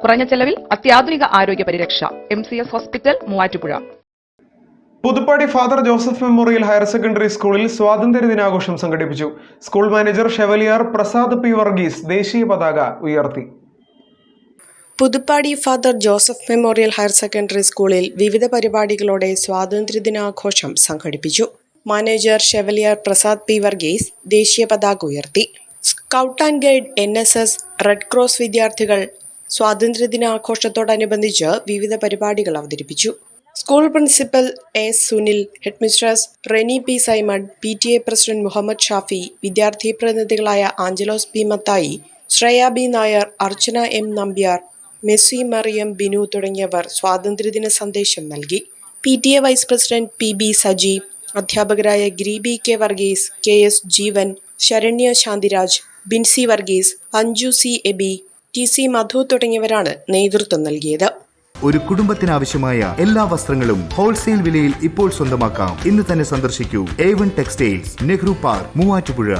കുറഞ്ഞ ചെലവിൽ അത്യാധുനിക ആരോഗ്യ പരിരക്ഷ. M C S hospital Muvattupuzha. Puthuppady father Joseph memorial higher secondary സ്കൂളിൽ സ്വാതന്ത്ര്യ ദിനാഘോഷം സംഘടിപ്പിച്ചു. School manager chevalier Prasad P Varghese ദേശീയ പതാക ഉയർത്തി. Puthuppady father Joseph memorial higher secondary സ്കൂളിൽ വിവിധ പരിപാടികളോടെ സ്വാതന്ത്ര്യദിനാഘോഷം സംഘടിപ്പിച്ചു. Manager chevalier Prasad P Varghese ദേശീയ പതാക ഉയർത്തി. Scout and guide N S S Red Cross വിദ്യാർത്ഥികൾ സ്വാതന്ത്ര്യദിനാഘോഷത്തോടനുബന്ധിച്ച് വിവിധ പരിപാടികൾ അവതരിപ്പിച്ചു. School principal S Sunil headmistress Reni P Simon P T A president Muhammad Shafi വിദ്യാർത്ഥി പ്രതിനിധികളായ Angelos P Mathai Shreya B Nair Archana M Nambiar Messi Mariyam Binu തുടങ്ങിയവർ സ്വാതന്ത്ര്യദിന സന്ദേശം നൽകി. P T A vice president P B Saji അധ്യാപകരായ Greeby K Varghese K S Jeevan Saranya Shanthiraj Binsy Varghese Anju C Eby T C Madhu തുടങ്ങിയവരാണ് നേതൃത്വം നൽകിയത്. ഒരു കുടുംബത്തിനാവശ്യമായ എല്ലാ വസ്ത്രങ്ങളും ഹോൾസെയിൽ വിലയിൽ ഇപ്പോൾ സ്വന്തമാക്കാം. ഇന്ന് തന്നെ സന്ദർശിക്കൂ. A one textiles Nehru park Muvattupuzha.